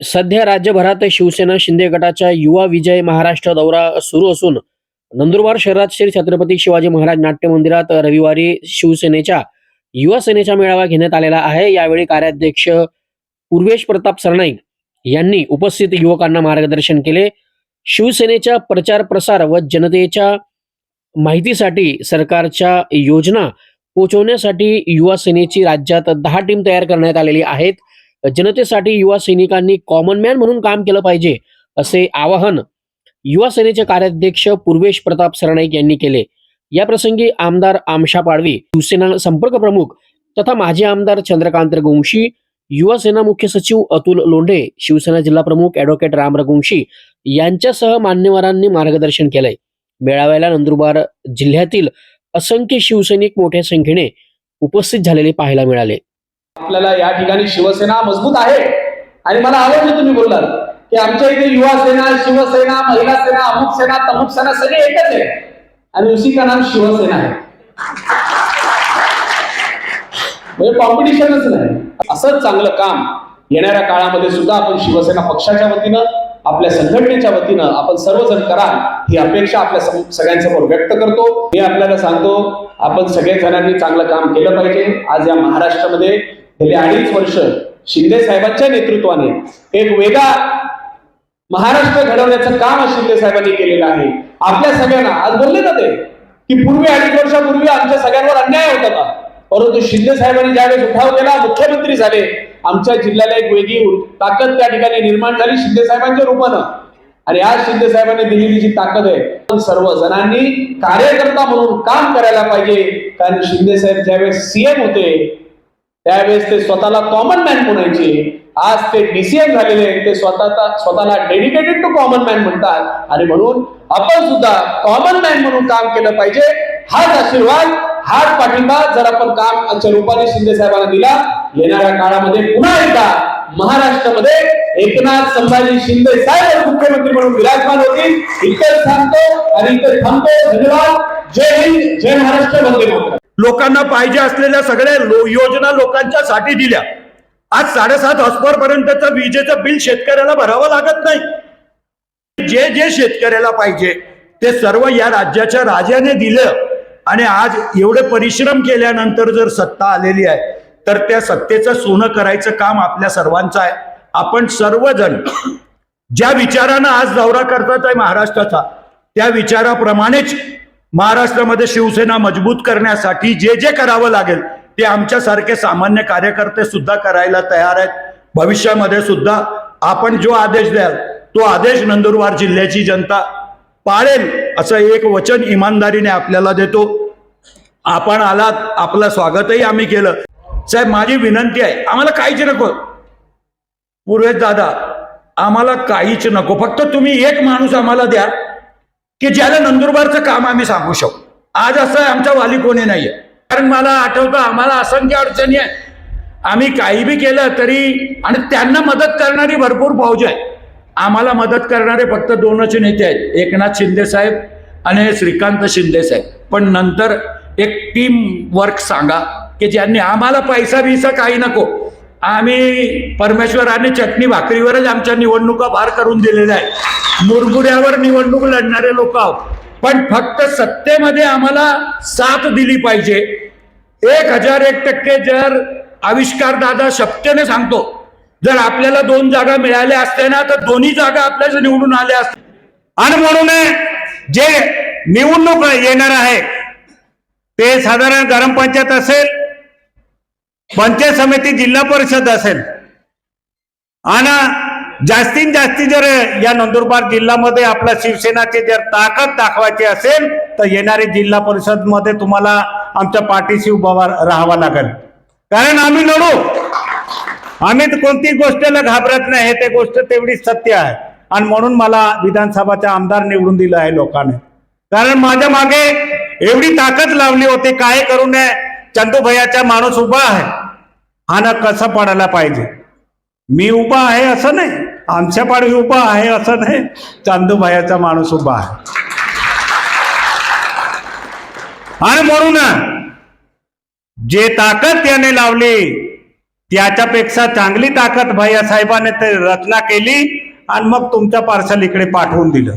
सध्या राज्यभरात शिवसेना शिंदे गटाच्या युवा विजय महाराष्ट्र दौरा सुरू असून नंदुरबार शहरात श्री छत्रपती शिवाजी महाराज नाट्य मंदिरात रविवारी शिवसेनेच्या युवा सेनेचा मेळावा घेण्यात आलेला आहे. यावेळी कार्याध्यक्ष पूर्वेश प्रताप सरनाईक यांनी उपस्थित युवकांना मार्गदर्शन केले. शिवसेनेच्या प्रचार प्रसार व जनतेच्या माहितीसाठी सरकारच्या योजना पोहोचवण्यासाठी युवा सेनेची राज्यात दहा टीम तयार करण्यात आलेली आहेत. जनतेसाठी युवा सैनिकांनी कॉमन मॅन म्हणून काम केलं पाहिजे असे आवाहन युवा सेनेचे कार्याध्यक्ष पूर्वेश प्रताप सरनाईक यांनी केले. या प्रसंगी आमदार आमशा पाडवी शिवसेना संपर्क प्रमुख तथा माजी आमदार चंद्रकांत रघुवंशी युवा सेना मुख्य सचिव अतुल लोंढे शिवसेना जिल्हा प्रमुख अॅडव्होकेट राम रघुवंशी यांच्यासह मान्यवरांनी मार्गदर्शन केलंय. मेळाव्याला नंदुरबार जिल्ह्यातील असंख्य शिवसैनिक मोठ्या संख्येने उपस्थित झालेले पाहायला मिळाले. आपल्याला या ठिकाणी शिवसेना मजबूत आहे. आणि मला आवडलं तुम्ही बोललात की आमच्या इथे युवा सेना शिवसेना महिला सेना अमुक सेना तमुक सेना सगळे एकच आहे. आणि उसी का नाम शिवसेना आहे. म्हणजे कॉम्पिटिशनच नाही. असंच चांगलं काम येणाऱ्या काळामध्ये सुद्धा आपण शिवसेना पक्षाच्या वतीनं आपल्या संघटनेच्या वतीनं आपण सर्वजण करा ही अपेक्षा आपल्या सगळ्यांसमोर व्यक्त करतो. मी आपल्याला सांगतो आपण सगळे जणांनी चांगलं काम केलं पाहिजे. आज या महाराष्ट्रामध्ये गेले अडीच वर्ष शिंदे साहेबांच्या नेतृत्वाने एक वेगळा महाराष्ट्र घडवण्याचं काम शिंदे साहेबांनी केलेलं आहे. आपल्या सगळ्यांना आज बोलले ना ते की पूर्वी अडीच वर्षापूर्वी आमच्या सगळ्यांवर अन्याय होता का परंतु शिंदे साहेबांनी ज्यावेळेस उठाव केला मुख्यमंत्री झाले आमच्या जिल्ह्याला एक वेगळी ताकद त्या ठिकाणी निर्माण झाली शिंदे साहेबांच्या रूपानं. आणि आज शिंदे साहेबांनी दिलेली जी ताकद आहे सर्व जणांनी कार्यकर्ता म्हणून काम करायला पाहिजे. कारण शिंदे साहेब ज्यावेळेस सीएम होते त्यावेळेस ते स्वतःला कॉमन मॅन म्हणायचे. आज ते डीसीएम झालेले आहेत. ते स्वतःचा स्वतःला डेडिकेटेड टू कॉमन मॅन म्हणतात. आणि म्हणून आपण सुद्धा कॉमन मॅन म्हणून काम केलं पाहिजे. हाच आशीर्वाद हाच पाठिंबा जर आपण काम आजच्या रूपाने शिंदे साहेबांना दिला येणाऱ्या काळामध्ये पुन्हा एकदा महाराष्ट्रामध्ये एकनाथ संभाजी शिंदे साहेब मुख्यमंत्री म्हणून विराजमान होतील. इतर सांगतो आणि इतर थांबतो. धन्यवाद. जय हिंद जय महाराष्ट्र वंदे मातरम. लोकांना पाहिजे असलेल्या सगळ्या लो- योजना लोकांच्या साठी दिल्या. आज साडेसात हॉस्पर पर्यंतचं विजेचं बिल शेतकऱ्याला भरावं लागत नाही. जे जे शेतकऱ्याला पाहिजे ते सर्व या राज्याच्या राजाने दिलं. आणि आज एवढे परिश्रम केल्यानंतर जर सत्ता आलेली आहे तर त्या सत्तेचं सोनं करायचं काम आपल्या सर्वांचं आहे. आपण सर्वजण ज्या विचारानं आज दौरा करतात आहे महाराष्ट्राचा त्या विचाराप्रमाणेच महाराष्ट्रामध्ये शिवसेना मजबूत करण्यासाठी जे जे करावं लागेल ते आमच्यासारखे सामान्य कार्यकर्ते सुद्धा करायला तयार आहेत. भविष्यामध्ये सुद्धा आपण जो आदेश द्याल तो आदेश नंदुरबार जिल्ह्याची जनता पाळेल असं एक वचन इमानदारीने आपल्याला देतो. आपण आलात आपलं स्वागतही आम्ही केलं. साहेब माझी विनंती आहे आम्हाला काहीच नको. पूर्वेश दादा आम्हाला काहीच नको. फक्त तुम्ही एक माणूस आम्हाला द्या. की ज्याला नंदुरबारचं काम आम्ही सांगू शकू. आज असं आहे आमच्या वाली कोणी नाहीये. कारण मला आठवतं आम्हाला असंख्य अडचणी आहे आम्ही काही बी केलं तरी आणि त्यांना मदत करणारी भरपूर फौज आहे. आम्हाला मदत करणारे फक्त दोनच नेते आहेत. एकनाथ शिंदे साहेब आणि श्रीकांत शिंदे साहेब. पण नंतर एक टीम वर्क सांगा की ज्यांनी आम्हाला पैसा बिसा काही नको आम्ही परमेश्वराने चटणी भाकरीवरच आमच्या निवडणुका पार करून दिलेल्या आहेत. मुरगुड्यावर निवडणूक लढणारे लोक आहोत. पण फक्त सत्तेमध्ये आम्हाला साथ दिली पाहिजे. एक हजार एक टक्के जर आविष्कार दादा शक्यने सांगतो जर आपल्याला दोन जागा मिळाल्या असत्या ना तर दोन्ही जागा आपल्याच निवडून आल्या असत्या. आणि म्हणून जे निवडणूक येणार आहे ते साधारण ग्रामपंचायत असेल पंचायत समिती जिल्हा परिषद असेल. आणि जास्तीत जास्ती जर या नंदुरबार जिल्ह्यामध्ये आपल्या शिवसेनाची जर ताकद दाखवायची असेल तर येणारी जिल्हा परिषदमध्ये तुम्हाला आमच्या पाठीशी उभा राहावं लागेल. कारण आम्ही लढू. आम्ही तर कोणती गोष्टीला घाबरत नाही हे ते गोष्ट तेवढी सत्य आहे. आणि म्हणून मला विधानसभाचा आमदार निवडून दिलं आहे लोकांनी. कारण माझ्या मागे एवढी ताकद लावली होती काय करू नये. चंदू भैयाचा माणूस उभा आहे. हा ना कसं पडायला पाहिजे? मी उभा आहे असं नाही. आमच्या पाडवी उभा आहे असं नाही. चांदू भैयाचा माणूस उभा आहे. आणि म्हणून जे ताकद त्याने लावली त्याच्यापेक्षा चांगली ताकद भैया साहेबाने ते रचना केली आणि मग तुमच्या पार्सल इकडे पाठवून दिलं.